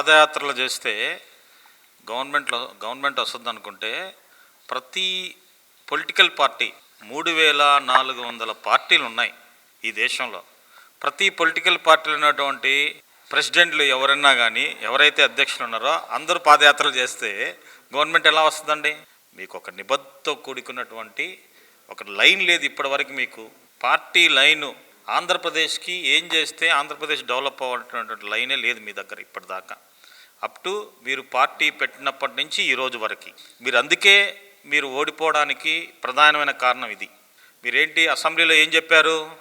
పాదయాత్రలు చేస్తే గవర్నమెంట్లో గవర్నమెంట్ వస్తుంది అనుకుంటే ప్రతి పొలిటికల్ పార్టీ మూడు వేల నాలుగు వందల పార్టీలు ఉన్నాయి ఈ దేశంలో. ప్రతి పొలిటికల్ పార్టీలు ఉన్నటువంటి ప్రెసిడెంట్లు ఎవరన్నా కానీ ఎవరైతే అధ్యక్షులు ఉన్నారో అందరూ పాదయాత్రలు చేస్తే గవర్నమెంట్ ఎలా వస్తుందండి? మీకు ఒక నిబద్ధతో కూడుకున్నటువంటి ఒక లైన్ లేదు ఇప్పటివరకు మీకు. పార్టీ లైను ఆంధ్రప్రదేశ్కి ఏం చేస్తే ఆంధ్రప్రదేశ్ డెవలప్ అవ్వాలన్నటువంటి లైనే లేదు మీ దగ్గర ఇప్పటిదాకా. అప్ టు మీరు పార్టీ పెట్టినప్పటి నుంచి ఈరోజు వరకు. మీరు అందుకే మీరు ఓడిపోవడానికి ప్రధానమైన కారణం ఇది. మీరేంటి అసెంబ్లీలో ఏం చెప్పారు?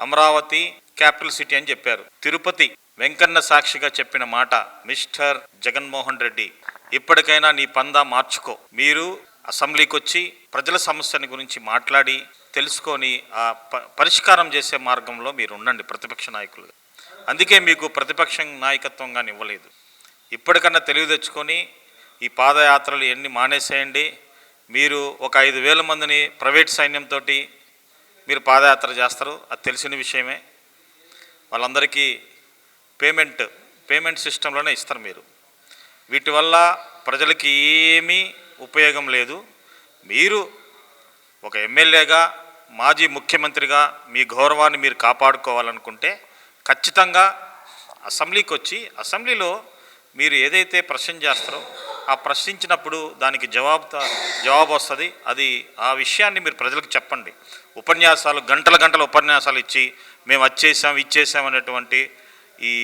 అమరావతి క్యాపిటల్ సిటీ అని చెప్పారు. తిరుపతి వెంకన్న సాక్షిగా చెప్పిన మాట మిస్టర్ జగన్మోహన్ రెడ్డి ఇప్పటికైనా నీ పందా మార్చుకో. మీరు అసెంబ్లీకి వచ్చి ప్రజల సమస్యని గురించి మాట్లాడి తెలుసుకొని ఆ ప- పరిష్కారం చేసే మార్గంలో మీరు ఉండండి ప్రతిపక్ష నాయకులుగా. అందుకే మీకు ప్రతిపక్ష నాయకత్వం కానీ ఇవ్వలేదు ఇప్పటికన్నా తెలివి తెచ్చుకొని ఈ పాదయాత్రలు ఎన్ని మానేసేయండి. మీరు ఒక ఐదు వేల మందిని ప్రైవేట్ సైన్యంతో మీరు పాదయాత్ర చేస్తారు. అది తెలిసిన విషయమే. వాళ్ళందరికీ పేమెంట్ పేమెంట్ సిస్టంలోనే ఇస్తారు మీరు. వీటి వల్ల ప్రజలకి ఏమీ ఉపయోగం లేదు. మీరు ఒక ఎమ్మెల్యేగా మాజీ ముఖ్యమంత్రిగా మీ గౌరవాన్ని మీరు కాపాడుకోవాలనుకుంటే ఖచ్చితంగా అసెంబ్లీకి వచ్చి అసెంబ్లీలో మీరు ఏదైతే ప్రశ్న చేస్తారో ఆ ప్రశ్నించినప్పుడు దానికి జవాబు జవాబు వస్తుంది. అది ఆ విషయాన్ని మీరు ప్రజలకు చెప్పండి. ఉపన్యాసాలు గంటల గంటల ఉపన్యాసాలు ఇచ్చి మేము వచ్చేసాం ఇచ్చేసాం అనేటువంటి ఈ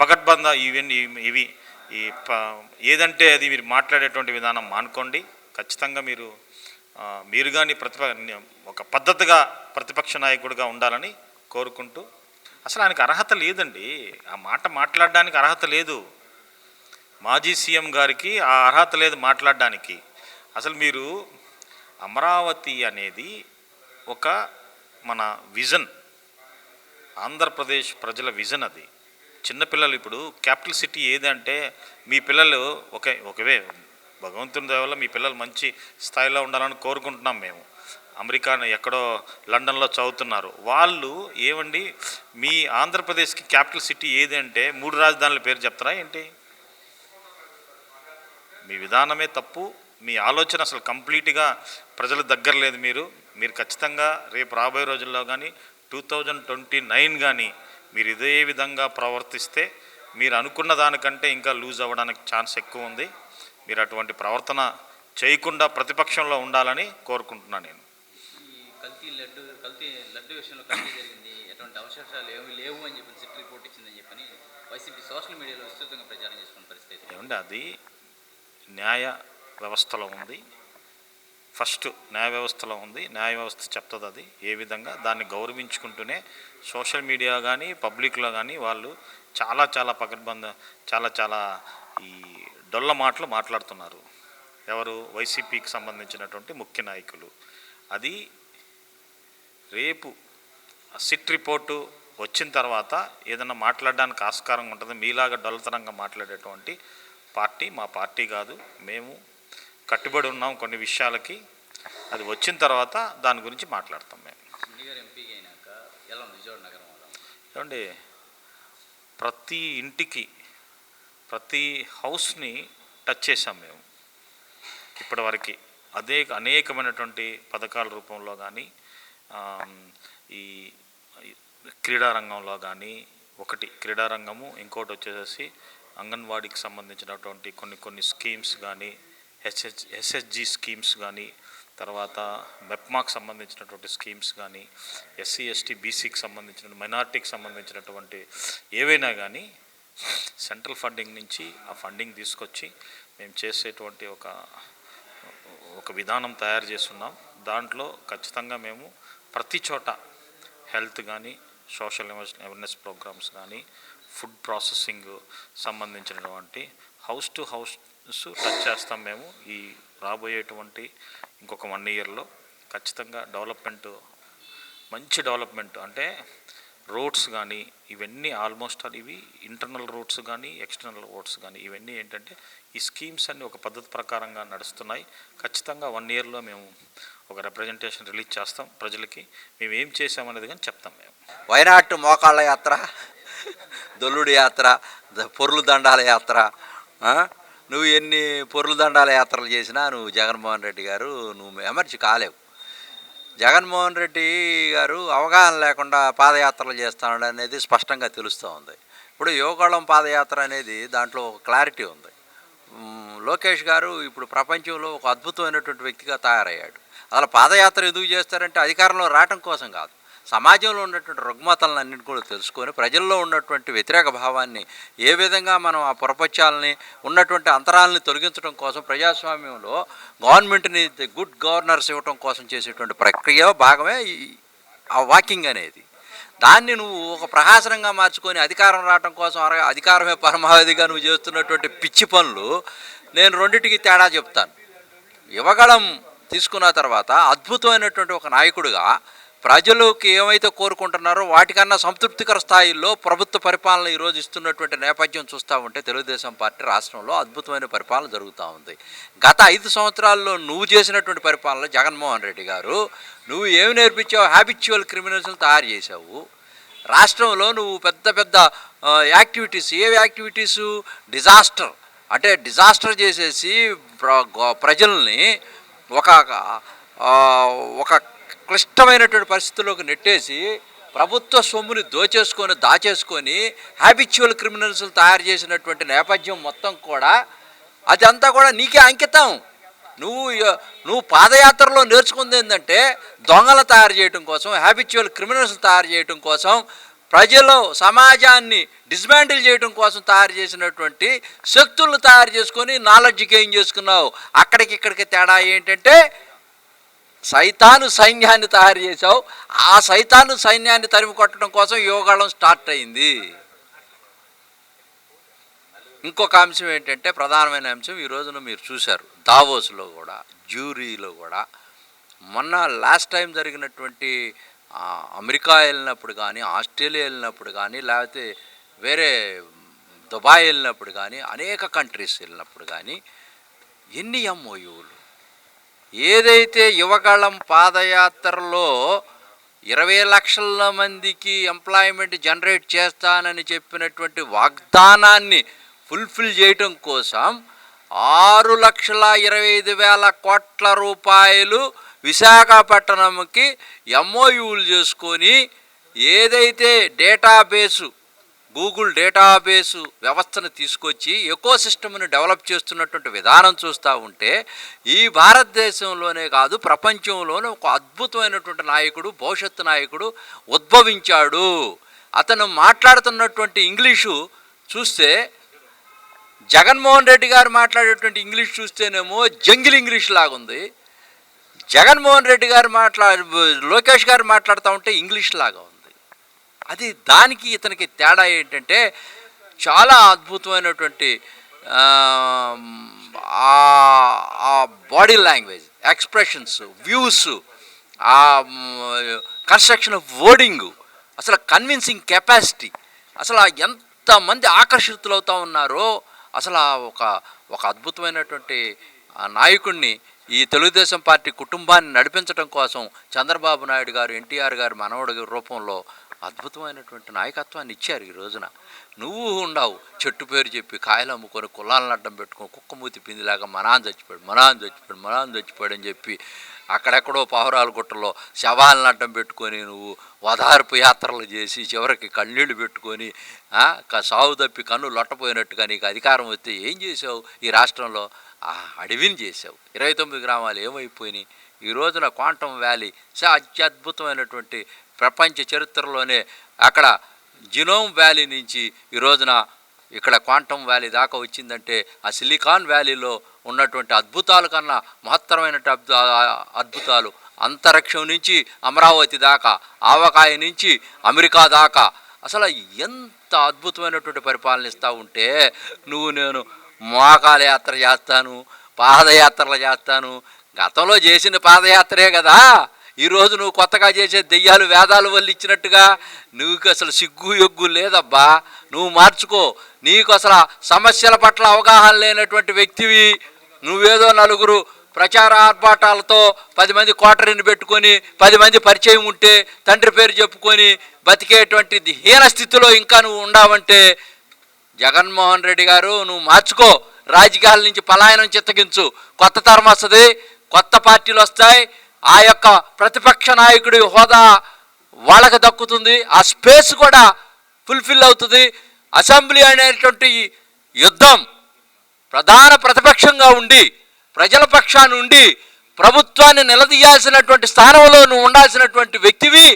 పకడ్బంద ఇవన్నీ ఇవి ఈ ప ఏదంటే అది మీరు మాట్లాడేటువంటి విధానం మానుకోండి. ఖచ్చితంగా మీరు మీరు కానీ ప్రతిప ఒక పద్ధతిగా ప్రతిపక్ష నాయకుడిగా ఉండాలని కోరుకుంటూ అసలు ఆయనకు అర్హత లేదండి. ఆ మాట మాట్లాడడానికి అర్హత లేదు. మాజీ సీఎం గారికి ఆ అర్హత లేదు మాట్లాడడానికి. అసలు మీరు అమరావతి అనేది ఒక మన విజన్. ఆంధ్రప్రదేశ్ ప్రజల విజన్ అది. చిన్నపిల్లలు ఇప్పుడు క్యాపిటల్ సిటీ ఏదంటే మీ పిల్లలు ఒకే ఒకవే భగవంతుని దయ వల్ల మీ పిల్లలు మంచి స్థాయిలో ఉండాలని కోరుకుంటున్నాం మేము. అమెరికా ఎక్కడో లండన్లో చదువుతున్నారు. వాళ్ళు ఏమండి? మీ ఆంధ్రప్రదేశ్కి క్యాపిటల్ సిటీ ఏది అంటే మూడు రాజధానుల పేరు చెప్తారా ఏంటి? మీ విధానమే తప్పు. మీ ఆలోచన అసలు కంప్లీట్గా ప్రజల దగ్గర లేదు మీరు. మీరు ఖచ్చితంగా రేపు రాబోయే రోజుల్లో కానీ టూ థౌజండ్ ట్వంటీ నైన్ కానీ మీరు ఇదే విధంగా ప్రవర్తిస్తే మీరు అనుకున్న దానికంటే ఇంకా లూజ్ అవ్వడానికి ఛాన్స్ ఎక్కువ ఉంది. మీరు అటువంటి ప్రవర్తన చేయకుండా ప్రతిపక్షంలో ఉండాలని కోరుకుంటున్నాను నేను. కల్తీ లడ్డు కల్తీ లడ్డు విషయంలో కల్తీ జరిగింది. ఎటువంటి అవశేషాలు ఏమి లేవు అని చెప్పి సిట్ రిపోర్ట్ ఇచ్చిందని చెప్పని వైసీపీ సోషల్ మీడియాలో విస్తృతంగా ప్రచారం చేసుకున్న పరిస్థితి. ఏమంటే అది న్యాయ వ్యవస్థలో ఉంది. ఫస్ట్ న్యాయ వ్యవస్థలో ఉంది. న్యాయ వ్యవస్థ చెప్తుంది అది. ఏ విధంగా దాన్ని గౌరవించుకుంటూనే సోషల్ మీడియా కానీ పబ్లిక్లో కానీ వాళ్ళు చాలా చాలా పకడ్బంద చాలా చాలా ఈ డొల్ల మాటలు మాట్లాడుతున్నారు. ఎవరు? వైసీపీకి సంబంధించినటువంటి ముఖ్య నాయకులు. అది రేపు సిట్ రిపోర్టు వచ్చిన తర్వాత ఏదైనా మాట్లాడడానికి ఆస్కారం ఉంటుంది మీలాగా డొల్లతనంగా మాట్లాడేటువంటి పార్టీ మా పార్టీ కాదు. మేము కట్టుబడి ఉన్నాం కొన్ని విషయాలకి. అది వచ్చిన తర్వాత దాని గురించి మాట్లాడతాం మేము. ఏమండి ప్రతి ఇంటికి ప్రతి హౌస్ని టచ్ చేసాం మేము. ఇప్పటివరకు అదే అనేకమైనటువంటి పథకాల రూపంలో కానీ ఈ క్రీడారంగంలో కానీ ఒకటి క్రీడారంగము ఇంకోటి వచ్చేసి అంగన్వాడీకి సంబంధించినటువంటి కొన్ని కొన్ని స్కీమ్స్ కానీ హెచ్హెచ్ ఎస్హెచ్జి స్కీమ్స్ కానీ తర్వాత మెప్మాకు సంబంధించినటువంటి స్కీమ్స్ కానీ ఎస్సీ ఎస్టీ బీసీకి సంబంధించిన మైనార్టీకి సంబంధించినటువంటి ఏవైనా కానీ సెంట్రల్ ఫండింగ్ నుంచి ఆ ఫండింగ్ తీసుకొచ్చి మేము చేసేటువంటి ఒక ఒక విధానం తయారు చేస్తున్నాం. దాంట్లో ఖచ్చితంగా మేము ప్రతి చోట హెల్త్ కానీ సోషల్ అవేర్నెస్ ప్రోగ్రామ్స్ కానీ ఫుడ్ ప్రాసెసింగ్ సంబంధించినటువంటి హౌస్ టు హౌస్ టచ్ చేస్తాం మేము ఈ రాబోయేటువంటి ఇంకొక వన్ ఇయర్లో. ఖచ్చితంగా డెవలప్మెంట్ మంచి డెవలప్మెంట్ అంటే రోడ్స్ కానీ ఇవన్నీ ఆల్మోస్ట్ ఆల్ ఇవి ఇంటర్నల్ రోడ్స్ కానీ ఎక్స్టర్నల్ రోడ్స్ కానీ ఇవన్నీ ఏంటంటే ఈ స్కీమ్స్ అన్ని ఒక పద్ధతి ప్రకారంగా నడుస్తున్నాయి. ఖచ్చితంగా వన్ ఇయర్లో మేము ఒక రిప్రజెంటేషన్ రిలీజ్ చేస్తాం ప్రజలకి. మేము ఏం చేసామనేది కానీ చెప్తాం మేము. వైనాట్ మోకాళ్ళ యాత్ర దొల్లుడి యాత్ర ద- పొర్లు దండాల యాత్ర నువ్వు ఎన్ని పొర్లు దండాల యాత్రలు చేసినా నువ్వు జగన్మోహన్ రెడ్డి గారు నువ్వు ఎమర్జీ కాలేవు. జగన్మోహన్ రెడ్డి గారు అవగాహన లేకుండా పాదయాత్రలు చేస్తాడు అనేది స్పష్టంగా తెలుస్తూ ఉంది. ఇప్పుడు యోగాళం పాదయాత్ర అనేది దాంట్లో ఒక క్లారిటీ ఉంది. లోకేష్ గారు ఇప్పుడు ప్రపంచంలో ఒక అద్భుతమైనటువంటి వ్యక్తిగా తయారయ్యాడు. అలా పాదయాత్ర ఎందుకు చేస్తారంటే అధికారంలో రావటం కోసం కాదు. సమాజంలో ఉన్నటువంటి రుగ్మతలను అన్నింటి కూడా తెలుసుకొని ప్రజల్లో ఉన్నటువంటి వ్యతిరేక భావాన్ని ఏ విధంగా మనం ఆ పొరపత్యాలని ఉన్నటువంటి అంతరాలని తొలగించడం కోసం ప్రజాస్వామ్యంలో గవర్నమెంట్ని గుడ్ గవర్నర్స్ ఇవ్వటం కోసం చేసేటువంటి ప్రక్రియ భాగమే ఆ వాకింగ్ అనేది. దాన్ని నువ్వు ఒక ప్రహాసనంగా మార్చుకొని అధికారం రావటం కోసం అర- అధికారమే పరమావధిగా నువ్వు చేస్తున్నటువంటి పిచ్చి పనులు నేను రెండింటికి తేడా చెప్తాను. ఇవ్వగలం తీసుకున్న తర్వాత అద్భుతమైనటువంటి ఒక నాయకుడిగా ప్రజలకు ఏమైతే కోరుకుంటున్నారో వాటికన్నా సంతృప్తికర స్థాయిలో ప్రభుత్వ పరిపాలన ఈరోజు ఇస్తున్నటువంటి నేపథ్యం చూస్తూ ఉంటే తెలుగుదేశం పార్టీ రాష్ట్రంలో అద్భుతమైన పరిపాలన జరుగుతూ ఉంది. గత ఐదు సంవత్సరాల్లో నువ్వు చేసినటువంటి పరిపాలన జగన్మోహన్ రెడ్డి గారు నువ్వు ఏమి నేర్పించావు? హ్యాబిచువల్ క్రిమినల్స్ని తయారు చేసావు రాష్ట్రంలో నువ్వు పెద్ద పెద్ద యాక్టివిటీస్ ఏ యాక్టివిటీసు డిజాస్టర్ అంటే డిజాస్టర్ చేసేసి ప్ర ప్రజల్ని ఒక ఒక క్లిష్టమైనటువంటి పరిస్థితుల్లోకి నెట్టేసి ప్రభుత్వ సొమ్ముని దోచేసుకొని దాచేసుకొని హ్యాబిచువల్ క్రిమినల్స్ తయారు చేసినటువంటి నేపథ్యం మొత్తం కూడా అదంతా కూడా నీకే అంకితం. నువ్వు నువ్వు పాదయాత్రలో నేర్చుకుంది ఏంటంటే దొంగలు తయారు చేయటం కోసం హ్యాబిచువల్ క్రిమినల్స్ తయారు చేయటం కోసం ప్రజలు సమాజాన్ని డిస్మాండిల్ చేయడం కోసం తయారు చేసినటువంటి శక్తులను తయారు చేసుకొని నాలెడ్జ్ గెయిన్ చేసుకున్నావు. అక్కడికి ఇక్కడికి తేడా ఏంటంటే సైతాను సైన్యాన్ని తయారు చేసావు ఆ సైతాను సైన్యాన్ని తరిమి కొట్టడం కోసం యోగాళం స్టార్ట్ అయింది. ఇంకొక అంశం ఏంటంటే ప్రధానమైన అంశం ఈ రోజున మీరు చూశారు. దావోస్లో కూడా జ్యూరీలో కూడా. మొన్న లాస్ట్ టైం జరిగినటువంటి అమెరికా వెళ్ళినప్పుడు కానీ ఆస్ట్రేలియా వెళ్ళినప్పుడు కానీ లేకపోతే వేరే దుబాయ్ వెళ్ళినప్పుడు కానీ అనేక కంట్రీస్ వెళ్ళినప్పుడు కానీ ఎన్ని ఎంఓయూలు ఏదైతే యువగళం పాదయాత్రలో ఇరవై లక్షల మందికి ఎంప్లాయ్మెంట్ జనరేట్ చేస్తానని చెప్పినటువంటి వాగ్దానాన్ని ఫుల్ఫిల్ చేయటం కోసం ఆరు లక్షల ఇరవై ఐదు వేల కోట్ల రూపాయలు విశాఖపట్నంకి ఎంఓయూలు చేసుకొని ఏదైతే డేటాబేసు గూగుల్ డేటాబేసు వ్యవస్థను తీసుకొచ్చి ఎకో సిస్టమ్ని డెవలప్ చేస్తున్నటువంటి విధానం చూస్తూ ఉంటే ఈ భారతదేశంలోనే కాదు ప్రపంచంలోనే ఒక అద్భుతమైనటువంటి నాయకుడు భవిష్యత్తు నాయకుడు ఉద్భవించాడు. అతను మాట్లాడుతున్నటువంటి ఇంగ్లీషు చూస్తే జగన్మోహన్ రెడ్డి గారు మాట్లాడేటువంటి ఇంగ్లీష్ చూస్తేనేమో జంగిల్ ఇంగ్లీష్ లాగుంది. జగన్మోహన్ రెడ్డి గారు మాట్లా లోకేష్ గారు మాట్లాడుతూ ఉంటే ఇంగ్లీష్ లాగా ఉంది. అది దానికి ఇతనికి తేడా ఏంటంటే చాలా అద్భుతమైనటువంటి ఆ, ఆ బాడీ లాంగ్వేజ్ ఎక్స్ప్రెషన్స్ వ్యూస్ ఆ కన్స్ట్రక్షన్ ఆఫ్ వర్డింగ్ అసలు కన్విన్సింగ్ కెపాసిటీ అసలు ఎంతమంది ఆకర్షితులవుతూ ఉన్నారో అసలు ఒక ఒక అద్భుతమైనటువంటి ఆ నాయకుడిని ఈ తెలుగుదేశం పార్టీ కుటుంబాన్ని నడిపించడం కోసం చంద్రబాబు నాయుడు గారు ఎన్టీఆర్ గారు మనవడి రూపంలో అద్భుతమైనటువంటి నాయకత్వాన్ని ఇచ్చారు ఈ రోజున. నువ్వు ఉండవు. చెట్టు పేరు చెప్పి కాయలు అమ్ముకొని కులాలను అడ్డం పెట్టుకొని కుక్కమూతి పిందిలాగా మనాన్ చచ్చిపోయాడు మనాన్ చచ్చిపోయాడు మనాన్ చచ్చిపోయాడు అని చెప్పి అక్కడెక్కడో పావురాల గుట్టలో శవాలను అడ్డం పెట్టుకొని నువ్వు వదార్పు యాత్రలు చేసి చివరికి కన్నీళ్ళు పెట్టుకొని సావు తప్పి కన్ను లొట్టపోయినట్టుగా నీకు అధికారం వస్తే ఏం చేసావు ఈ రాష్ట్రంలో? అడవిని చేసావు. ఇరవై తొమ్మిది గ్రామాలు ఏమైపోయినాయి? ఈ రోజున క్వాంటమ్ వ్యాలీ అత్యద్భుతమైనటువంటి ప్రపంచ చరిత్రలోనే అక్కడ జినోమ్ వ్యాలీ నుంచి ఈ రోజున ఇక్కడ క్వాంటమ్ వ్యాలీ దాకా వచ్చిందంటే ఆ సిలికాన్ వ్యాలీలో ఉన్నటువంటి అద్భుతాల కన్నా మహత్తరమైన అద్భుతాలు అంతరిక్షం నుంచి అమరావతి దాకా ఆవకాయ నుంచి అమెరికా దాకా. అసలు ఎంత అద్భుతమైనటువంటి పరిపాలన ఇస్తూ ఉంటే నువ్వు నేను మోకాల యాత్ర చేస్తాను పాదయాత్రలు చేస్తాను. గతంలో చేసిన పాదయాత్రే కదా. ఈరోజు నువ్వు కొత్తగా చేసే దెయ్యాలు వేదాలు వల్ల ఇచ్చినట్టుగా నువ్వు అసలు సిగ్గు ఎగ్గు లేదబ్బా. నువ్వు మార్చుకో. నీకు అసలు సమస్యల పట్ల అవగాహన లేనటువంటి వ్యక్తివి నువ్వేదో నలుగురు ప్రచార ఆర్భాటాలతో పది మంది కోటరీని పెట్టుకొని పది మంది పరిచయం ఉంటే తండ్రి పేరు చెప్పుకొని బతికేటువంటి హీన స్థితిలో ఇంకా నువ్వు ఉండావంటే జగన్మోహన్ రెడ్డి గారు నువ్వు మార్చుకో. రాజకీయాల నుంచి పలాయనం చిత్తగించు. కొత్త తరం వస్తుంది కొత్త పార్టీలు వస్తాయి ఆ యొక్క ప్రతిపక్ష నాయకుడి హోదా వాళ్ళకి దక్కుతుంది. ఆ స్పేస్ కూడా ఫుల్ఫిల్ అవుతుంది. అసెంబ్లీ అనేటువంటి యుద్ధం ప్రధాన ప్రతిపక్షంగా ఉండి ప్రజల పక్షాన్ని ఉండి ప్రభుత్వాన్ని నిలదీయాల్సినటువంటి స్థానంలో నువ్వు ఉండాల్సినటువంటి వ్యక్తివి.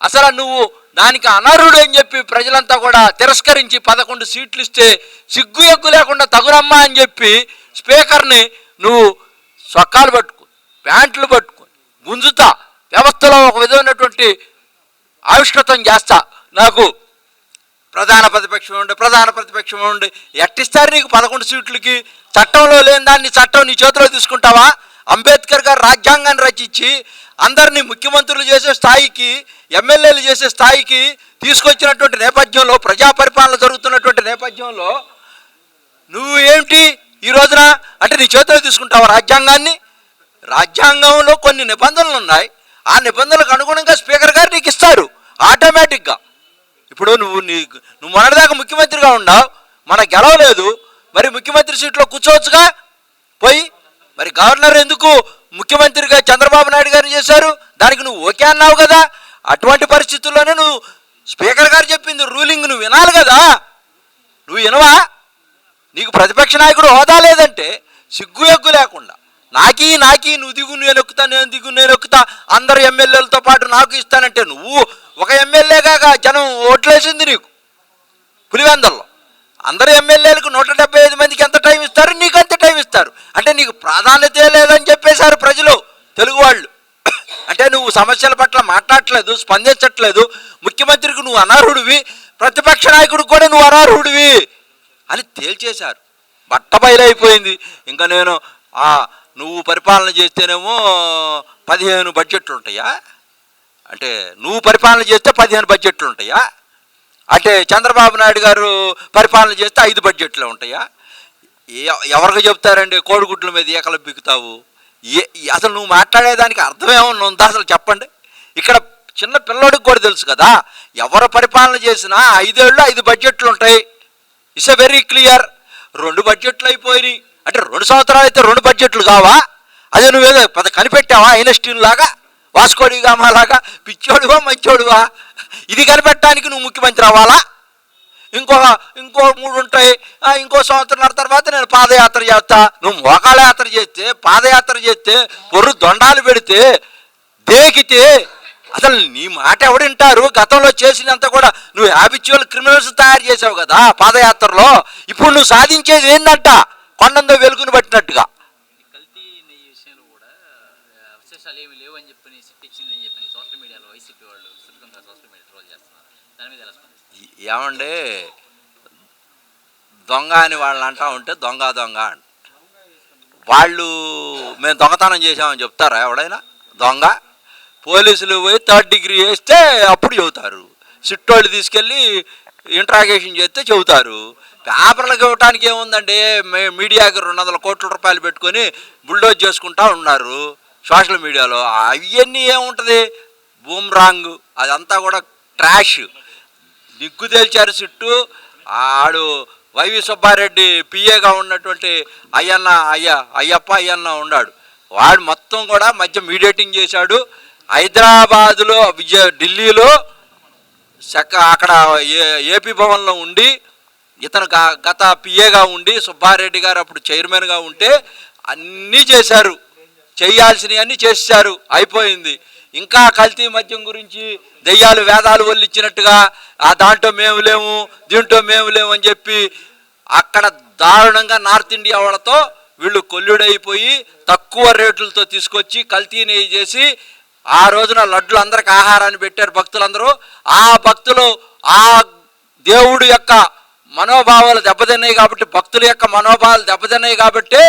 అసలు నువ్వు దానికి అనర్హుడు అని చెప్పి ప్రజలంతా కూడా తిరస్కరించి పదకొండు సీట్లు ఇస్తే సిగ్గు ఎగ్గు లేకుండా తగురమ్మా అని చెప్పి స్పీకర్ని నువ్వు సొక్కాలు పట్టుకో ప్యాంట్లు పట్టుకో గుంజుతా వ్యవస్థలో ఒక విధమైనటువంటి ఆవిష్కృతం చేస్తా. నాకు ప్రధాన ప్రతిపక్షం ఉండి ప్రధాన ప్రతిపక్షం ఉండి. ఎట్టిస్తారు నీకు పదకొండు సీట్లకి? చట్టంలో లేని దాన్ని చట్టం నీ చేతిలో తీసుకుంటావా? అంబేద్కర్ గారు రాజ్యాంగాన్ని రచించి అందరినీ ముఖ్యమంత్రులు చేసే స్థాయికి ఎమ్మెల్యేలు చేసే స్థాయికి తీసుకొచ్చినటువంటి నేపథ్యంలో ప్రజా పరిపాలన జరుగుతున్నటువంటి నేపథ్యంలో నువ్వు ఏంటి ఈ రోజున? అంటే నీ చేతిలో తీసుకుంటావా రాజ్యాంగాన్ని? రాజ్యాంగంలో కొన్ని నిబంధనలు ఉన్నాయి. ఆ నిబంధనలకు అనుగుణంగా స్పీకర్ గారు నీకు ఇస్తారు ఆటోమేటిక్గా. ఇప్పుడు నువ్వు నీ నువ్వు మొన్నటిదాకా ముఖ్యమంత్రిగా ఉన్నావు. మన గెలవలేదు. మరి ముఖ్యమంత్రి సీట్లో కూర్చోవచ్చుగా? పోయి. మరి గవర్నర్ ఎందుకు ముఖ్యమంత్రిగా చంద్రబాబు నాయుడు గారిని చేశారు? దానికి నువ్వు ఓకే అన్నావు కదా? అటువంటి పరిస్థితుల్లోనే నువ్వు స్పీకర్ గారు చెప్పింది రూలింగ్ నువ్వు వినాలి కదా? నువ్వు వినవా? నీకు ప్రతిపక్ష నాయకుడు హోదా లేదంటే సిగ్గు ఎగ్గు లేకుండా. నాకీ నాకీ నువ్వు దిగు నేను ఎక్కుతా నేను దిగు నేను ఎక్కుతా అందరు ఎమ్మెల్యేలతో పాటు నాకు ఇస్తానంటే నువ్వు ఒక ఎమ్మెల్యేగా జనం ఓట్లేసింది నీకు పులివెందల్లో. అందరు ఎమ్మెల్యేలకు నూట డెబ్బై ఐదు మందికి ఎంత టైం ఇస్తారు? నీకు అంత టైం ఇస్తారు? అంటే నీకు ప్రాధాన్యత లేదని చెప్పేశారు ప్రజలు తెలుగు వాళ్ళు. అంటే నువ్వు సమస్యల పట్ల మాట్లాడట్లేదు స్పందించట్లేదు ముఖ్యమంత్రికి నువ్వు అనర్హుడివి ప్రతిపక్ష నాయకుడికి కూడా నువ్వు అనర్హుడివి అని తేల్చేశారు. బట్టబయలైపోయింది ఇంకా నేను ఆ నువ్వు పరిపాలన చేస్తేనేమో పదిహేను బడ్జెట్లు ఉంటాయా అంటే నువ్వు పరిపాలన చేస్తే పదిహేను బడ్జెట్లు ఉంటాయా అంటే చంద్రబాబు నాయుడు గారు పరిపాలన చేస్తే ఐదు బడ్జెట్లు ఉంటాయా? ఎవరికి చెప్తారండి కోడిగుడ్ల మీద ఏకలు బిగుతావు ఏ అసలు నువ్వు మాట్లాడేదానికి అర్థం ఉందా? అసలు చెప్పండి. ఇక్కడ చిన్న పిల్లోడికి కూడా తెలుసు కదా ఎవరు పరిపాలన చేసినా ఐదేళ్ళు ఐదు బడ్జెట్లు ఉంటాయి ఇట్స్ ఎ వెరీ క్లియర్ రెండు బడ్జెట్లు అయిపోయినాయి. అంటే రెండు సంవత్సరాలు అయితే రెండు బడ్జెట్లు కావా? అదే నువ్వేదో పెద్ద కనిపెట్టావా? ఐనస్టీన్ లాగా? వాస్కోడిగామా లాగా? పిచ్చోడువా మంచోడువా? ఇది కనిపెట్టడానికి నువ్వు ముఖ్యమంత్రి అవ్వాలా? ఇంకో ఇంకో మూడు ఉంటాయి. ఇంకో సంవత్సరం తర్వాత నేను పాదయాత్ర చేస్తా. నువ్వు మోకాళ్ళ యాత్ర చేస్తే పాదయాత్ర చేస్తే పొర్రు దొండాలు పెడితే దేకితే అసలు నీ మాట ఎవడింటారు గతంలో చేసినంత కూడా నువ్వు హ్యాబిచువల్ క్రిమినల్స్ తయారు చేసావు కదా పాదయాత్రలో. ఇప్పుడు నువ్వు సాధించేది ఏంటంట కొండందో వెలుగుని పట్టినట్టుగా. వాళ్ళు ఏమండి? దొంగ అని వాళ్ళని అంటా ఉంటే దొంగ దొంగ అంట. వాళ్ళు మేము దొంగతనం చేసామని చెప్తారా ఎవడైనా? దొంగ? పోలీసులు పోయి థర్డ్ డిగ్రీ వేస్తే అప్పుడు చెబుతారు. సిట్టోళ్ళు తీసుకెళ్ళి ఇంట్రాగేషన్ చేస్తే చెబుతారు. పేపర్లకు ఇవ్వటానికి ఏముందండి? మీడియాకి రెండు వందల కోట్ల రూపాయలు పెట్టుకొని బుల్డోజ్ చేసుకుంటా ఉన్నారు సోషల్ మీడియాలో. అవన్నీ ఏముంటుంది? బూమ్రాంగ్ అదంతా కూడా ట్రాష్. దిగ్గు తేల్చారు చుట్టూ ఆడు వైవి సుబ్బారెడ్డి పిఏగా ఉన్నటువంటి అయ్యన్న అయ్య అయ్యప్ప అయ్యన్న ఉన్నాడు. వాడు మొత్తం కూడా మధ్య మీడియేటింగ్ చేశాడు. హైదరాబాదులో విజయ ఢిల్లీలో చక్క అక్కడ ఏ ఏపీ భవన్లో ఉండి ఇతను గా- గత పిఏగా ఉండి సుబ్బారెడ్డి గారు అప్పుడు చైర్మన్గా ఉంటే అన్నీ చేశారు. చేయాల్సినవి అన్నీ చేశారు. అయిపోయింది. ఇంకా కల్తీ మద్యం గురించి దెయ్యాలు వేదాలు వల్లిచ్చినట్టుగా ఆ దాంట్లో మేము లేము దీంట్లో మేము లేము అని చెప్పి అక్కడ దారుణంగా నార్త్ ఇండియా వాళ్ళతో వీళ్ళు కొల్లుడైపోయి తక్కువ రేట్లతో తీసుకొచ్చి కల్తీ నెయ్యి చేసి ఆ రోజున లడ్లు అందరికి ఆహారాన్ని పెట్టారు భక్తులందరూ. ఆ భక్తులు ఆ దేవుడు యొక్క మనోభావాలు దెబ్బతిన్నాయి కాబట్టి భక్తుల యొక్క మనోభావాలు దెబ్బతిన్నాయి కాబట్టి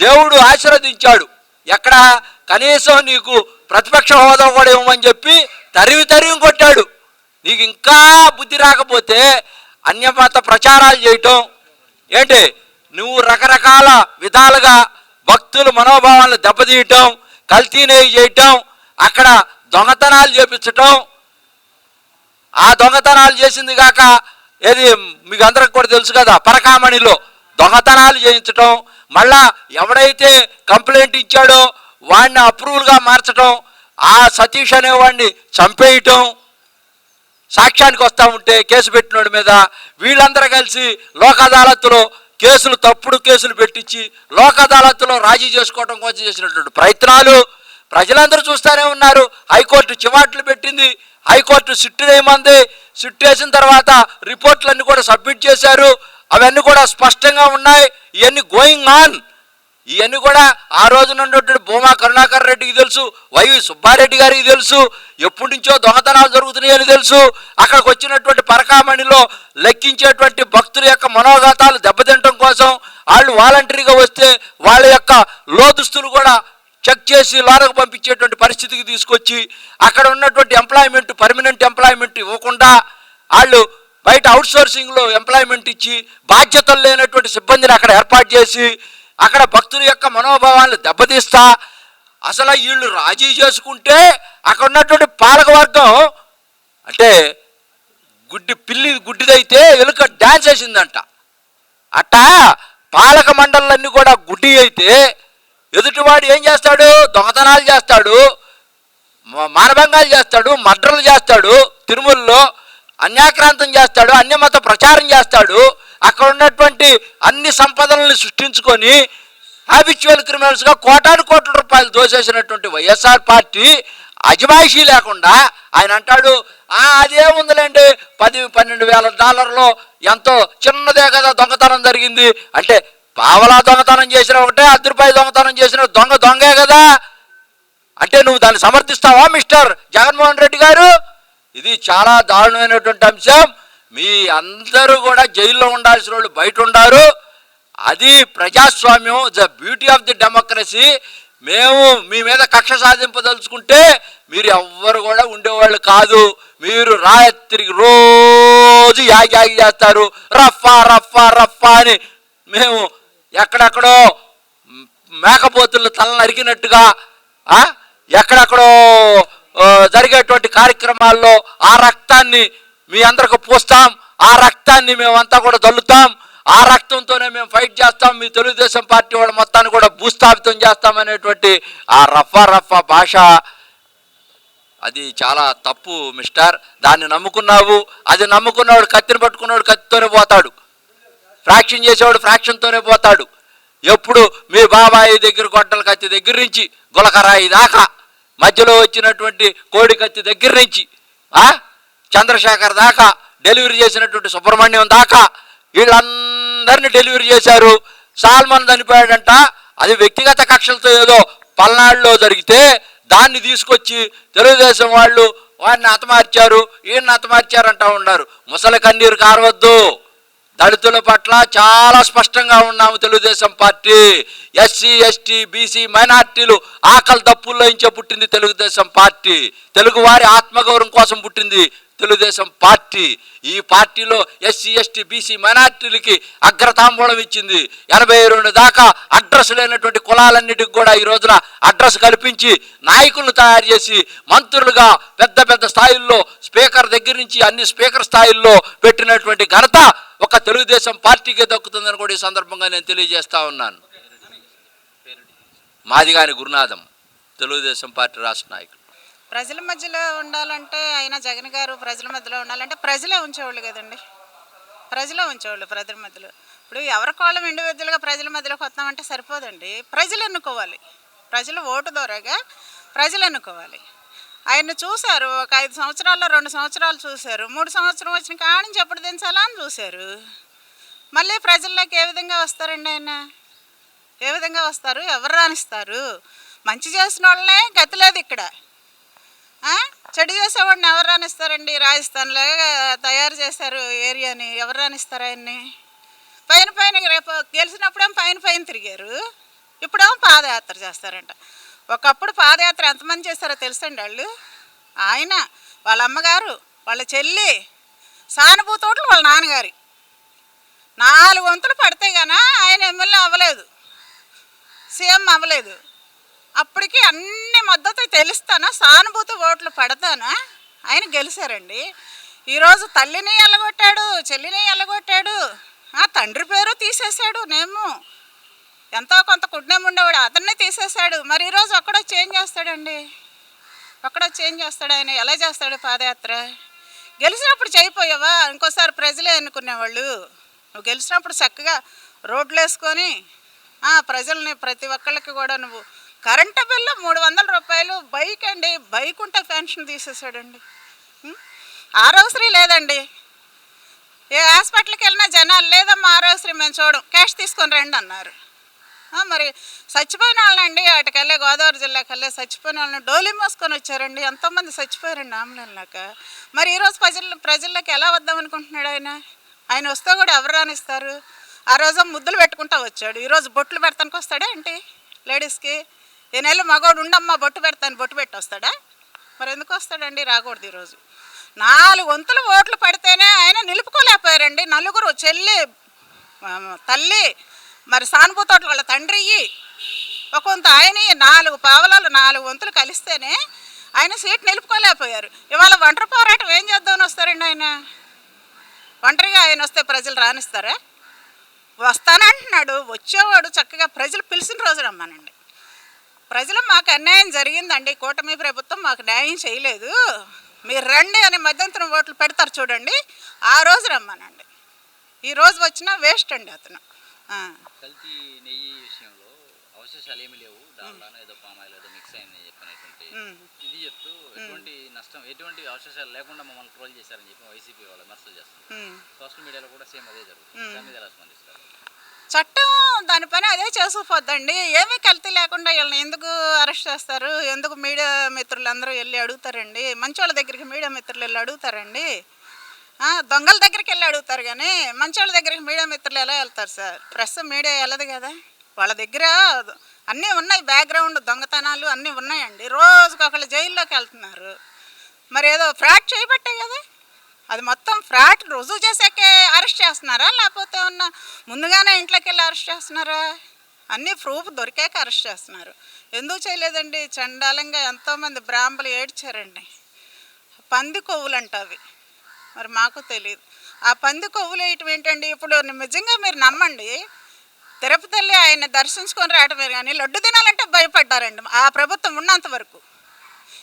దేవుడు ఆశీర్వదించాడు. ఎక్కడ? కనీసం నీకు ప్రతిపక్ష హోదా కూడా ఇవ్వమని చెప్పి తరివి తరివి కొట్టాడు. నీకు ఇంకా బుద్ధి రాకపోతే అన్యమత ప్రచారాలు చేయటం. ఏంటి? నువ్వు రకరకాల విధాలుగా భక్తుల మనోభావాలను దెబ్బతీయటం కల్తీ నెయ్యి చేయటం అక్కడ దొంగతనాలు చేపించటం. ఆ దొంగతనాలు చేసింది కాక ఏది మీకు అందరికి కూడా తెలుసు కదా పరకామణిలో దొంగతనాలు చేయించటం మళ్ళా ఎవడైతే కంప్లైంట్ ఇచ్చాడో వాడిని అప్రూవల్గా మార్చటం ఆ సతీష్ అనేవాడిని చంపేయటం సాక్ష్యానికి వస్తూ ఉంటే కేసు పెట్టినోడి మీద వీళ్ళందరూ కలిసి లోక్ అదాలత్లో కేసులు తప్పుడు కేసులు పెట్టించి లోక్ అదాలత్లో రాజీ చేసుకోవడం కోసం చేసినటువంటి ప్రయత్నాలు ప్రజలందరూ చూస్తూనే ఉన్నారు. హైకోర్టు చివాట్లు పెట్టింది. హైకోర్టు సిట్టు వేయమంది సిట్టేసిన తర్వాత రిపోర్ట్లన్నీ కూడా సబ్మిట్ చేశారు. అవన్నీ కూడా స్పష్టంగా ఉన్నాయి. ఇవన్నీ గోయింగ్ ఆన్. ఇవన్నీ కూడా ఆ రోజు నుండి భూమా కరుణాకర్ రెడ్డికి తెలుసు వైవి సుబ్బారెడ్డి గారికి తెలుసు ఎప్పటి నుంచో దొంగతనాలు జరుగుతున్నాయని తెలుసు. అక్కడికి వచ్చినటువంటి పరకామణిలో లెక్కించేటువంటి భక్తుల యొక్క మనోగతాలు దెబ్బతింటం కోసం వాళ్ళు వాలంటరీగా వస్తే వాళ్ళ యొక్క లోదుస్తులు కూడా చెక్ చేసి లోనకు పంపించేటువంటి పరిస్థితికి తీసుకొచ్చి అక్కడ ఉన్నటువంటి ఎంప్లాయ్మెంట్ పర్మనెంట్ ఎంప్లాయ్మెంట్ ఇవ్వకుండా వాళ్ళు బయట అవుట్సోర్సింగ్లో ఎంప్లాయ్మెంట్ ఇచ్చి బాధ్యతలు లేనటువంటి సిబ్బందిని అక్కడ ఏర్పాటు చేసి అక్కడ భక్తుల యొక్క మనోభావాలను దెబ్బతీస్తా. అసలు వీళ్ళు రాజీ చేసుకుంటే అక్కడ ఉన్నటువంటి పాలకవర్గం అంటే గుడ్డి పిల్లి గుడ్డిదైతే ఎలుక డ్యాన్స్ వేసిందంట. అట్టా పాలక మండలన్నీ కూడా గుడ్డి అయితే ఎదుటివాడు ఏం చేస్తాడు? దొంగతనాలు చేస్తాడు మానభంగాలు చేస్తాడు మడ్రలు చేస్తాడు తిరుమలలో అన్యాక్రాంతం చేస్తాడు అన్యమత ప్రచారం చేస్తాడు. అక్కడ ఉన్నటువంటి అన్ని సంపదలను సృష్టించుకొని హ్యాబిచువల్ క్రిమినల్స్గా కోటాను కోట్ల రూపాయలు దోసేసినటువంటి వైఎస్ఆర్ పార్టీ అజమాయిషీ లేకుండా ఆయన అంటాడు అదేముందిలేండి? పది పన్నెండు వేల డాలర్లు ఎంతో చిన్నదే కదా దొంగతనం జరిగింది. అంటే పావలా దొంగతనం చేసిన ఒకటే అర్ధ రూపాయి దొంగతనం చేసిన దొంగ దొంగే కదా. అంటే నువ్వు దాన్ని సమర్థిస్తావా మిస్టర్ జగన్మోహన్ రెడ్డి గారు? ఇది చాలా దారుణమైనటువంటి అంశం. మీ అందరూ కూడా జైల్లో ఉండాల్సిన వాళ్ళు బయట ఉండారు. అది ప్రజాస్వామ్యం the beauty of the democracy మేము మీ మీద కక్ష సాధింపదలుచుకుంటే మీరు ఎవ్వరు కూడా ఉండేవాళ్ళు కాదు. మీరు రాత్రికి రోజు యాగి యాగి చేస్తారు. రఫా రఫా రఫా అని మేము ఎక్కడెక్కడో మేకపోతులు తల నరికినట్టుగా ఎక్కడెక్కడో జరిగేటువంటి కార్యక్రమాల్లో ఆ రక్తాన్ని మీ అందరికి పూస్తాం ఆ రక్తాన్ని మేమంతా కూడా దల్లుతాం ఆ రక్తంతోనే మేము ఫైట్ చేస్తాం మీ తెలుగుదేశం పార్టీ వాళ్ళ మొత్తాన్ని కూడా భూస్థాపితం చేస్తామనేటువంటి ఆ రఫా రఫా భాష. అది చాలా తప్పు మిస్టర్. దాన్ని నమ్ముకున్నావు అది నమ్ముకున్నవాడు కత్తిని పట్టుకున్నవాడు కత్తితోనే పోతాడు. ఫ్రాక్షన్ చేసేవాడు ఫ్రాక్షన్తోనే పోతాడు. ఎప్పుడు మీ బాబాయి దగ్గర గొడ్డల కత్తి దగ్గర నుంచి గులకరాయి దాకా మధ్యలో వచ్చినటువంటి కోడి కత్తి దగ్గర నుంచి చంద్రశేఖర్ దాకా డెలివరీ చేసినటువంటి సుబ్రహ్మణ్యం దాకా వీళ్ళందరినీ డెలివరీ చేశారు. సాల్మన్ చనిపోయాడంట. అది వ్యక్తిగత కక్షలతో ఏదో పల్నాడులో జరిగితే దాన్ని తీసుకొచ్చి తెలుగుదేశం వాళ్ళు వాడిని హతమార్చారు. ఈయన్ని హతమార్చారంటా ఉన్నారు. ముసలి కన్నీరు కారవద్దు. దళితుల పట్ల చాలా స్పష్టంగా ఉన్నాము Telugu Desam party. SC ST BC మైనార్టీలు ఆకలి దప్పుల్లోంచే పుట్టింది తెలుగుదేశం పార్టీ. తెలుగువారి ఆత్మగౌరవం కోసం పుట్టింది తెలుగుదేశం పార్టీ. ఈ పార్టీలో ఎస్సీ ఎస్టీ బీసీ మైనార్టీలకి అగ్రతాంబూలం ఇచ్చింది. ఎనభై రెండు దాకా అడ్రస్ లేనటువంటి కులాలన్నిటికి కూడా ఈ రోజున అడ్రస్ కల్పించి నాయకులను తయారు చేసి మంత్రులుగా పెద్ద పెద్ద స్థాయిల్లో స్పీకర్ దగ్గర నుంచి అన్ని స్పీకర్ స్థాయిల్లో పెట్టినటువంటి ఘనత ఒక తెలుగుదేశం పార్టీకే దక్కుతుందని కూడా ఈ సందర్భంగా నేను తెలియజేస్తా ఉన్నాను. మాదిగాని గురునాథం తెలుగుదేశం పార్టీ రాష్ట్ర నాయకులు. ప్రజల మధ్యలో ఉండాలంటే అయినా జగన్ గారు ప్రజల మధ్యలో ఉండాలంటే ప్రజలే ఉంచేవాళ్ళు కదండి. ప్రజలే ఉంచేవాళ్ళు ప్రజల మధ్యలో. ఇప్పుడు ఎవరి కోళ్ళం ఇండివిజువల్గా ప్రజల మధ్యలోకి వస్తామంటే సరిపోదండి. ప్రజలు ఎన్నుకోవాలి. ప్రజలు ఓటు ద్వారాగా ప్రజలు ఎన్నుకోవాలి. ఆయన చూశారు ఒక ఐదు సంవత్సరాల్లో రెండు సంవత్సరాలు చూశారు మూడు సంవత్సరం వచ్చిన కాణించి ఎప్పుడు దించాలా అని చూశారు. మళ్ళీ ప్రజల్లోకి ఏ విధంగా వస్తారండి ఆయన? ఏ విధంగా వస్తారు? ఎవరు రాణిస్తారు? మంచి చేసిన వాళ్ళనే గతి లేదు ఇక్కడ. చెడు చేసేవాడిని ఎవరు రానిస్తారండి రాజస్థాన్లో తయారు చేశారు ఏరియాని ఎవరు రానిస్తారు ఆయన్ని? పైన పైన రేపు గెలిచినప్పుడేం పైన పైన తిరిగారు? ఇప్పుడేమో పాదయాత్ర చేస్తారంట. ఒకప్పుడు పాదయాత్ర ఎంతమంది చేస్తారో తెలుసండి వాళ్ళు? ఆయన వాళ్ళ అమ్మగారు వాళ్ళ చెల్లి సానుభూతోట్లు వాళ్ళ నాన్నగారి. నాలుగు వంతులు పడితే గాన ఆయన ఎమ్మెల్యే అవ్వలేదు. సీఎం అవ్వలేదు. అప్పటికి అన్ని మద్దతు తెలుస్తానా? సానుభూతి ఓట్లు పడతానా? ఆయన గెలిచారండి. ఈరోజు తల్లిని ఎల్లగొట్టాడు చెల్లిని ఎల్లగొట్టాడు ఆ తండ్రి పేరు తీసేశాడు నేము. ఎంతో కొంత కుటుంబం ఉండేవాడు. అతన్ని తీసేశాడు. మరి ఈరోజు ఒక్కడొచ్చి ఏం చేస్తాడండి. ఒక్కడొచ్చి ఏం చేస్తాడు ఆయన. ఎలా చేస్తాడు పాదయాత్ర? గెలిచినప్పుడు చేయిపోయావా? ఇంకోసారి ప్రజలే అనుకునేవాళ్ళు. నువ్వు గెలిచినప్పుడు చక్కగా రోడ్లు వేసుకొని ప్రజల్ని ప్రతి ఒక్కళ్ళకి కూడా నువ్వు కరెంటు బిల్లు మూడు వందల రూపాయలు బైక్ అండి. బైక్ ఉంటే పెన్షన్ తీసేసాడండి ఆరోగ్యశ్రీ లేదండి. ఏ హాస్పిటల్కి వెళ్ళినా జనాలు లేదమ్మా ఆరోగ్యశ్రీ మేము చూడం. క్యాష్ తీసుకొని రండి అన్నారు. మరి చచ్చిపోయిన వాళ్ళండి వాటికెళ్ళే గోదావరి జిల్లాకి వెళ్ళే చచ్చిపోయిన వాళ్ళని డోలి మోసుకొని వచ్చారండి. ఎంతోమంది చచ్చిపోయారండి ఆమ్లెన్లాక మరి ఈరోజు ప్రజల ప్రజల్లోకి ఎలా వద్దాం అనుకుంటున్నాడు ఆయన? ఆయన వస్తే కూడా ఎవరు రానిస్తారు? ఆ రోజు ముద్దులు పెట్టుకుంటా వచ్చాడు. ఈరోజు బొట్లు పెడతానికి వస్తాడా ఏంటి లేడీస్కి? ఈ నెల మగోడు ఉండమ్మా బొట్టు పెడతాను బొట్టు పెట్టి వస్తాడా? మరి ఎందుకు వస్తాడండి? రాకూడదు ఈరోజు నాలుగు వంతులు ఓట్లు పడితేనే ఆయన నిలుపుకోలేకపోయారండి. నలుగురు చెల్లి తల్లి మరి సానుభూతోటి వాళ్ళ తండ్రి ఒక కొంత ఆయన నాలుగు పావలాలు నాలుగు వంతులు కలిస్తేనే ఆయన సీట్ నిలుపుకోలేకపోయారు. ఇవాళ ఒంటరి పోరాటం ఏం చేద్దామని వస్తారండి ఆయన? ఒంటరిగా ఆయన వస్తే ప్రజలు రానిస్తారా? వస్తానంటున్నాడు. వచ్చేవాడు చక్కగా ప్రజలు పిలిచిన రోజు రమ్మానండి. ప్రజలు మాకు అన్యాయం జరిగిందండి. కూటమి ప్రభుత్వం మాకు న్యాయం చేయలేదు. మీరు రండి అని మధ్యంతరం ఓట్లు పెడతారు చూడండి. ఆ రోజు రమ్మానండి. ఈ రోజు వచ్చినా వేస్ట్ అండి అతను. కల్తీ నెయ్యి విషయంలో అవశేషాలు ఏమీ లేవు. డాల్డాను ఏదో పామాయిల్ ఏదో మిక్స్ అయిందని చెప్పినటువంటి. ఇది చెప్తూ ఎటువంటి నష్టం ఎటువంటి అవశేషాలు లేకుండా మమ్మల్ని ట్రోల్ చేశారని చెప్పి వైసీపీ వాళ్ళు విమర్శలు చేస్తారు. సోషల్ మీడియాలో కూడా సేమ్ అదే జరుగుతుంది. దాని మీద ఎలా స్పందిస్తారు? చట్టం దాని పని అదే చేసుకుపోద్దండి ఏమీ కల్తీ లేకుండా వీళ్ళని ఎందుకు అరెస్ట్ చేస్తారు? ఎందుకు మీడియా మిత్రులు అందరూ వెళ్ళి అడుగుతారండి? మంచోళ్ళ దగ్గరికి మీడియా మిత్రులు వెళ్ళి అడుగుతారండి. దొంగల దగ్గరికి వెళ్ళి అడుగుతారు కానీ మంచోళ్ళ దగ్గరికి మీడియా మిత్రులు ఎలా వెళ్తారు సార్? ప్రెస్ మీడియా వెళ్ళదు కదా? వాళ్ళ దగ్గర అన్నీ ఉన్నాయి బ్యాక్గ్రౌండ్ దొంగతనాలు అన్నీ ఉన్నాయండి. రోజుకి ఒకళ్ళు జైల్లోకి వెళ్తున్నారు. మరి ఏదో ఫ్రాడ్ చేయబట్టే కదా? అది మొత్తం ఫ్రాడ్ రుజువు చేసాకే అరెస్ట్ చేస్తున్నారా? లేకపోతే ఉన్న ముందుగానే ఇంట్లోకి వెళ్ళి అరెస్ట్ చేస్తున్నారా? అన్నీ ప్రూఫ్ దొరికాక అరెస్ట్ చేస్తున్నారు. ఎందుకు చేయలేదండి? చండాలంగా ఎంతోమంది బ్రాహ్మలు ఏడ్చారండి. పంది కొవ్వులు అంట అవి మరి మాకు తెలియదు ఆ పంది కొవ్వులు వేయటం ఏంటండి? ఇప్పుడు నిజంగా మీరు నమ్మండి. తిరుపతిలో ఆయన దర్శించుకొని రావటమే కానీ లడ్డు తినాలంటే భయపడ్డారండి ఆ ప్రభుత్వం ఉన్నంత వరకు.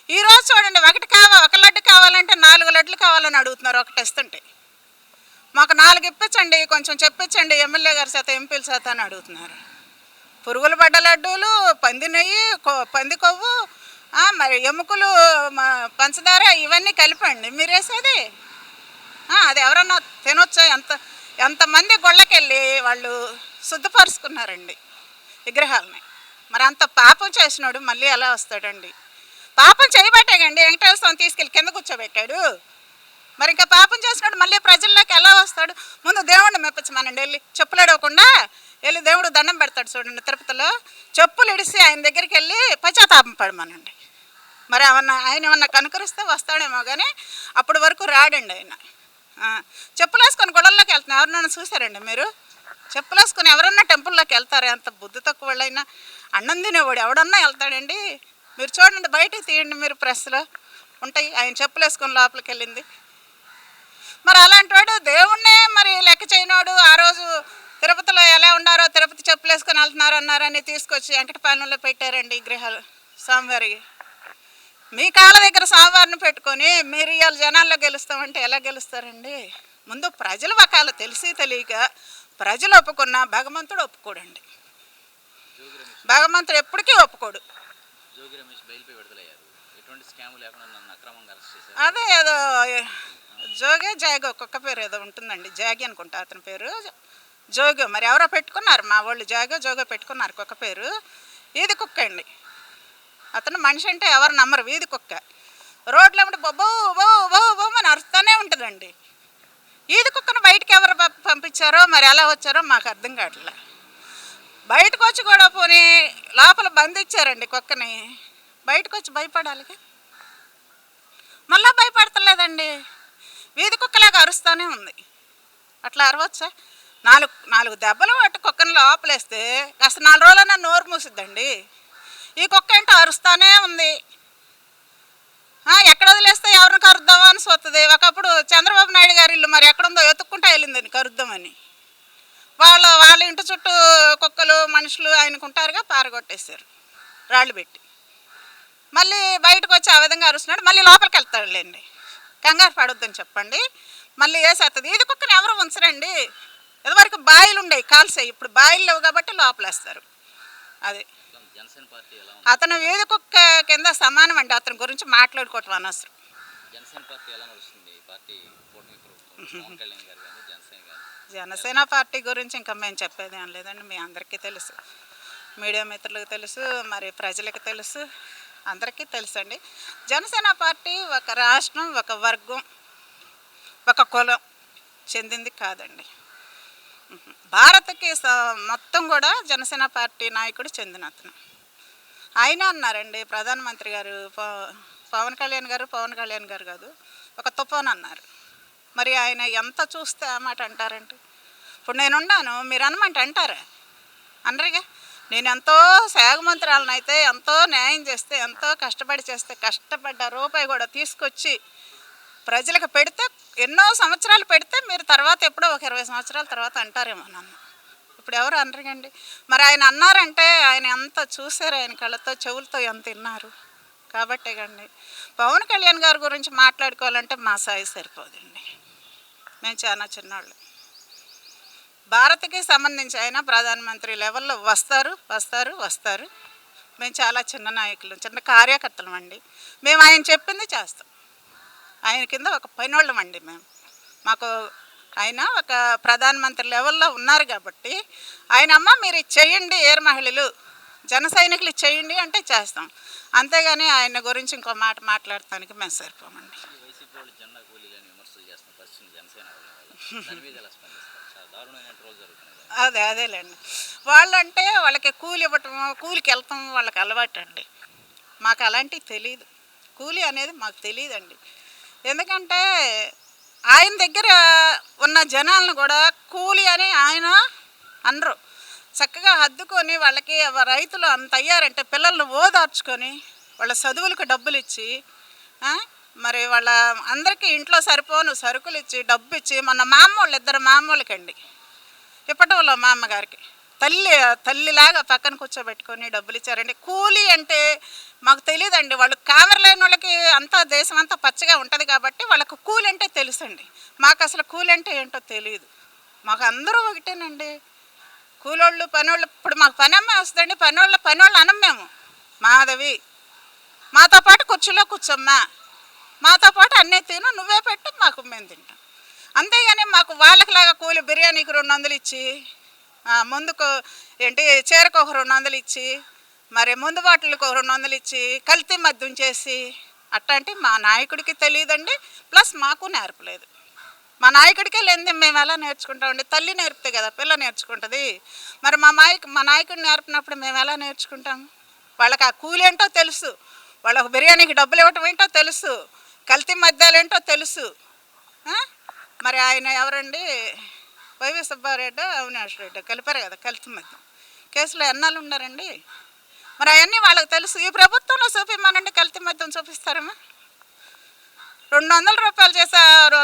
ఈరోజు చూడండి ఒకటి కావా ఒక లడ్డు కావాలంటే నాలుగు లడ్లు కావాలని అడుగుతున్నారు ఒకటి ఇస్తుంటే మాకు నాలుగు ఇప్పించండి కొంచెం చెప్పించండి ఎమ్మెల్యే గారి చేత ఎంపీల చేత అని అడుగుతున్నారు. పురుగులు పడ్డ లడ్డూలు పంది నెయ్యి కొ- పంది కొవ్వు మరి ఎముకలు పంచదార ఇవన్నీ కలిపండి. మీరేసేది అది ఎవరన్నా తినొచ్చో ఎంత ఎంతమంది గొళ్ళకెళ్ళి వాళ్ళు శుద్ధపరుచుకున్నారండి విగ్రహాలని. మరి అంత పాపం చేసినాడు మళ్ళీ ఎలా వస్తాడండి? పాపం చేయబట్టేగండి వెంకటేశ్వర స్వామి తీసుకెళ్ళి కింద కూర్చోబెట్టాడు. మరి ఇంకా పాపం చేసినాడు మళ్ళీ ప్రజల్లోకి ఎలా వస్తాడు? ముందు దేవుడిని మెప్పించమనండి. వెళ్ళి చెప్పులు అడవకుండా వెళ్ళి దేవుడు దండం పెడతాడు చూడండి తిరుపతిలో. చెప్పులు ఇడిసి ఆయన దగ్గరికి వెళ్ళి పశ్చాత్తాపం పడమనండి. మరి ఏమన్నా ఆయన ఏమన్నా కనుకరిస్తే వస్తాడేమో కానీ అప్పటి వరకు రాడండి ఆయన. చెప్పులేసుకొని చెప్పులు వేసుకొని గొడవల్లోకి ఎవరినైనా చూసారండి మీరు? చెప్పులేసుకొని ఎవరన్నా టెంపుల్లోకి వెళ్తారా? ఎంత బుద్ధి తక్కువ వాళ్ళైనా. అన్నం తినేవాడు ఎవడన్నా వెళ్తాడండి? మీరు చూడండి బయటికి తీయండి మీరు ప్రెస్లో. ఉంటాయి. ఆయన చెప్పులేసుకొని లోపలికి వెళ్ళింది మరి అలాంటి వాడు దేవుణ్ణే మరి లెక్క చేయనోడు. ఆ రోజు తిరుపతిలో ఎలా ఉండారో తిరుపతి చెప్పులు వేసుకొని వెళ్తున్నారు అన్నారని తీసుకొచ్చి వెంకటపాలెంలో పెట్టారండి ఈ గ్రహాలు స్వామివారికి మీ కాళ్ళ దగ్గర స్వామివారిని పెట్టుకొని మీరు ఇవాళ జనాల్లో గెలుస్తామంటే ఎలా గెలుస్తారండి? ముందు ప్రజల వకాలు తెలిసి తెలియక ప్రజలు ఒప్పుకున్న భగవంతుడు ఒప్పుకోడండి. భగవంతుడు ఎప్పటికీ ఒప్పుకోడు. అదే ఏదో జోగే జాగి ఒక్కొక్క పేరు ఏదో ఉంటుందండి. జాగి అనుకుంటా అతని పేరు. జోగి మరి ఎవరో పెట్టుకున్నారు. మా వాళ్ళు జాగో జోగో పెట్టుకున్నారు కుక్క పేరు. ఈది కుక్క అండి అతను మనిషి అంటే ఎవరు నమ్మరు వీధి కుక్క. రోడ్లో ఉంటే బొబ్బో బో బో బో అని అరుస్తూనే ఉంటుందండి. వీధి కుక్కను బయటకు ఎవరు పంపించారో మరి ఎలా వచ్చారో మాకు అర్థం కావట్లే. బయటకు వచ్చి కూడా పోనీ లోపల బంధించారండి కుక్కని. బయటకు వచ్చి భయపడాలిగా. మళ్ళా భయపడతలేదండి. వీధి కుక్కలాగా అరుస్తూనే ఉంది. అట్లా అరవచ్చా? నాలుగు నాలుగు దెబ్బలు పట్టు కుక్కని లోపలేస్తే కాస్త నాలుగు రోజులైనా నోరు మూసిద్దండి. ఈ కుక్క ఏంటో అరుస్తానే ఉంది. ఎక్కడ వదిలేస్తే ఎవరిని కరుద్దామా అని వస్తుంది ఒకప్పుడు చంద్రబాబు నాయుడు గారి ఇల్లు మరి ఎక్కడుందో వెతుక్కుంటా వెళ్ళిందని కరుద్దామని. వాళ్ళ వాళ్ళ ఇంటి చుట్టూ కుక్కలు మనుషులు ఆయనకుంటారుగా పారగొట్టేశారు. రాళ్ళు పెట్టి. మళ్ళీ బయటకు వచ్చి ఆ విధంగా అరుస్తున్నాడు. మళ్ళీ లోపలికి వెళ్తాడులేండి కంగారు పడొద్దని చెప్పండి. మళ్ళీ వేసేస్తుంది ఇది కుక్కని ఎవరు ఉంచరండి. ఇదివరకు బాయిలు ఉండేవి కాల్సాయి. ఇప్పుడు బాయిలు లేవు కాబట్టి లోపలేస్తారు. అది. అతను వీధి కుక్క కింద సమానం అండి. అతని గురించి మాట్లాడుకోవటం అనవసరం. జనసేన పార్టీ గురించి ఇంకా మేము చెప్పేది ఏం లేదండి. మీ అందరికీ తెలుసు. మీడియా మిత్రులకు తెలుసు మరి ప్రజలకు తెలుసు. అందరికీ తెలుసండి. జనసేన పార్టీ ఒక రాష్ట్రం ఒక వర్గం ఒక కులం చెందింది కాదండి. భారత్కి మొత్తం కూడా జనసేన పార్టీ నాయకుడు చెందిన అతను. ఆయన అన్నారండి ప్రధానమంత్రి గారు ప- పవన్ కళ్యాణ్ గారు పవన్ కళ్యాణ్ గారు కాదు ఒక తుఫాన్ అన్నారు. మరి ఆయన ఎంత చూస్తే ఆ మాట అంటారంటే ఇప్పుడు నేనున్నాను మీరు అనమాట అంటారా? అనరుగా. నేను ఎంతో శాగమంత్రాలను అయితే ఎంతో న్యాయం చేస్తే ఎంతో కష్టపడి చేస్తే కష్టపడ్డ రూపాయి కూడా తీసుకొచ్చి ప్రజలకు పెడితే ఎన్నో సంవత్సరాలు పెడితే మీరు తర్వాత ఎప్పుడో ఒక ఇరవై సంవత్సరాల తర్వాత అంటారేమో నన్ను. ఇప్పుడు ఎవరు అనరుగండి మరి ఆయన అన్నారంటే ఆయన ఎంత చూశారు ఆయన కళ్ళతో చెవులతో ఎంత విన్నారు? కాబట్టే కండి. పవన్ కళ్యాణ్ గారి గురించి మాట్లాడుకోవాలంటే మా సాయి సరిపోదండి. మేము చాలా చిన్నవాళ్ళు భారత్కి సంబంధించి ఆయన ప్రధానమంత్రి లెవెల్లో వస్తారు వస్తారు వస్తారు. మేము చాలా చిన్న నాయకులు చిన్న కార్యకర్తలం అండి. మేము ఆయన చెప్పింది చేస్తాం. ఆయన కింద ఒక పనివాళ్ళం అండి మేము. మాకు ఆయన ఒక ప్రధానమంత్రి లెవెల్లో ఉన్నారు కాబట్టి ఆయన అమ్మ మీరు చేయండి ఏర్ మహిళలు జన సైనికులు చేయండి అంటే చేస్తాం. అంతేగాని ఆయన గురించి ఇంకో మాట మాట్లాడటానికి మేము సరిపోమండి. అదే అదేలేండి. వాళ్ళంటే వాళ్ళకి కూలి ఇవ్వటం కూలికి వెళ్తాం వాళ్ళకి అలవాటు అండి మాకు అలాంటివి తెలియదు కూలి అనేది మాకు తెలియదండి ఎందుకంటే ఆయన దగ్గర ఉన్న జనాలను కూడా కూలి అని ఆయన అనరు. చక్కగా హద్దుకొని వాళ్ళకి రైతులు అంత అయ్యారంటే పిల్లల్ని ఓదార్చుకొని వాళ్ళ చదువులకు డబ్బులు ఇచ్చి మరి వాళ్ళ అందరికీ ఇంట్లో సరిపోను సరుకులు ఇచ్చి డబ్బు ఇచ్చి మన మామూళ్ళు ఇద్దరు మామూలకండి వాళ్ళు మా అమ్మగారికి. తల్లి తల్లిలాగా పక్కన కూర్చోబెట్టుకొని డబ్బులు ఇచ్చారండి కూలీ అంటే మాకు తెలియదండి వాళ్ళు కామెర లేని వాళ్ళకి అంతా దేశం అంతా పచ్చగా ఉంటుంది కాబట్టి వాళ్ళకు కూలి అంటే తెలుసండి. మాకు అసలు కూలి అంటే ఏంటో తెలియదు మాకు అందరూ ఒకటేనండి. కూలోళ్ళు పనోళ్ళు ఇప్పుడు మాకు పని అమ్మే వస్తుందండి. పనోళ్ళ పనోళ్ళు అనం మేము. మాధవి మాతో పాటు కుర్చీలో కూర్చోమ్మా. మాతో పాటు అన్నీ తిను నువ్వే పెట్టు మాకు మేము తింటాం. అంతేగాని మాకు వాళ్ళకిలాగా కూలి బిర్యానీకి రెండు వందలు ఇచ్చి ముందుకు ఏంటి చీరకు ఒక రెండు వందలు ఇచ్చి మరి ముందు బాటిల్కి ఒక రెండు వందలు ఇచ్చి కల్తీ మద్యం చేసి అట్లాంటి మా నాయకుడికి తెలియదండి ప్లస్ మాకు నేర్పలేదు. మా నాయకుడికే లేనిది మేము ఎలా నేర్చుకుంటామండి తల్లి నేర్పితే కదా పిల్ల నేర్చుకుంటుంది. మరి మా నాయకు మా నాయకుడు నేర్పినప్పుడు మేము ఎలా నేర్చుకుంటాం? వాళ్ళకి ఆ కూలి ఏంటో తెలుసు. వాళ్ళకు బిర్యానీకి డబ్బులు ఇవ్వటం ఏంటో తెలుసు. కల్తీ మద్యాలు ఏంటో తెలుసు. మరి ఆయన ఎవరండి? వైవి సుబ్బారెడ్డి అవినాష్ రెడ్డి కలిపారు కదా కలిసి మధ్య కేసులో ఎన్నాళ్ళు ఉన్నారండి? మరి అవన్నీ వాళ్ళకి తెలుసు. ఈ ప్రభుత్వంలో చూపిమ్మనండి కల్తీ మద్యం చూపిస్తారమ్మా రెండు వందల రూపాయలు చేసా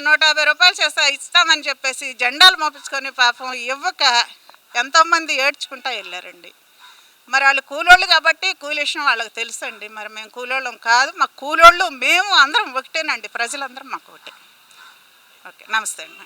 నూట యాభై రూపాయలు చేసా ఇస్తామని చెప్పేసి జెండాలు మోపించుకొని పాపం ఇవ్వక ఎంతోమంది ఏడ్చుకుంటా వెళ్ళారండి. మరి వాళ్ళు కూలోళ్ళు కాబట్టి కూలి విషయం వాళ్ళకి తెలుసండి. మరి మేము కూలోళ్ళం కాదు మా కూలోళ్ళు మేము అందరం ఒకటేనండి. ప్రజలందరం మాకు ఒకటే. ఓకే నమస్తే అండి.